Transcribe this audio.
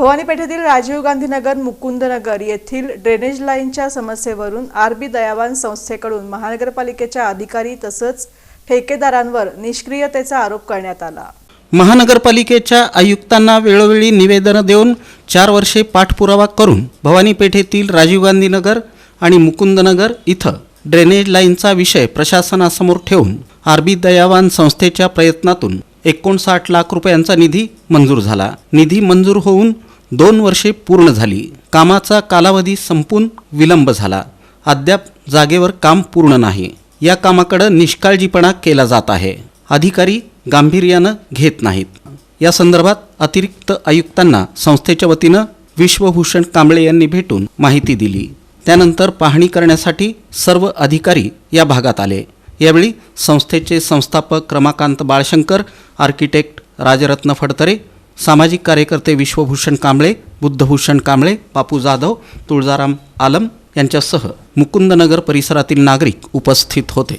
भवानी पेठेतील राजीव गांधीनगर मुकुंदनगर येथील ड्रेनेज लाईनच्या समस्येवरून R B दयावान संस्थेकडून महानगरपालिकेच्या अधिकारी तसंच ठेकेदारांवर निष्क्रियतेचा आरोप करण्यात आला. महानगरपालिकेच्या आयुक्तांना वेळोवेळी निवेदनं देऊन चार वर्षे पाठपुरावा करून भवानी पेठेतील राजीव गांधीनगर आणि मुकुंदनगर इथं ड्रेनेज लाईनचा विषय प्रशासनासमोर ठेवून आरबी दयावान संस्थेच्या प्रयत्नातून एकोणसाठ लाख रुपयांचा निधी मंजूर झाला. निधी मंजूर होऊन दोन वर्षे पूर्ण झाली. कामाचा कालावधी संपून विलंब झाला. अद्याप जागेवर काम पूर्ण नाही. या कामाकडं निष्काळजीपणा केला जात आहे. अधिकारी गांभीर्यानं घेत नाहीत. या संदर्भात अतिरिक्त आयुक्तांना संस्थेच्या वतीनं विश्वभूषण कांबळे यांनी भेटून माहिती दिली. त्यानंतर पाहणी करण्यासाठी सर्व अधिकारी या भागात आले. यावेळी संस्थेचे संस्थापक रमाकांत बाळशंकर आर्किटेक्ट राजरत्न फडतरे सामाजिक कार्यकर्ते विश्वभूषण कांबळे बुद्धभूषण कांबळे बापू जाधव तुळजाराम आलम यांच्यासह मुकुंदनगर परिसरातील नागरिक उपस्थित होते.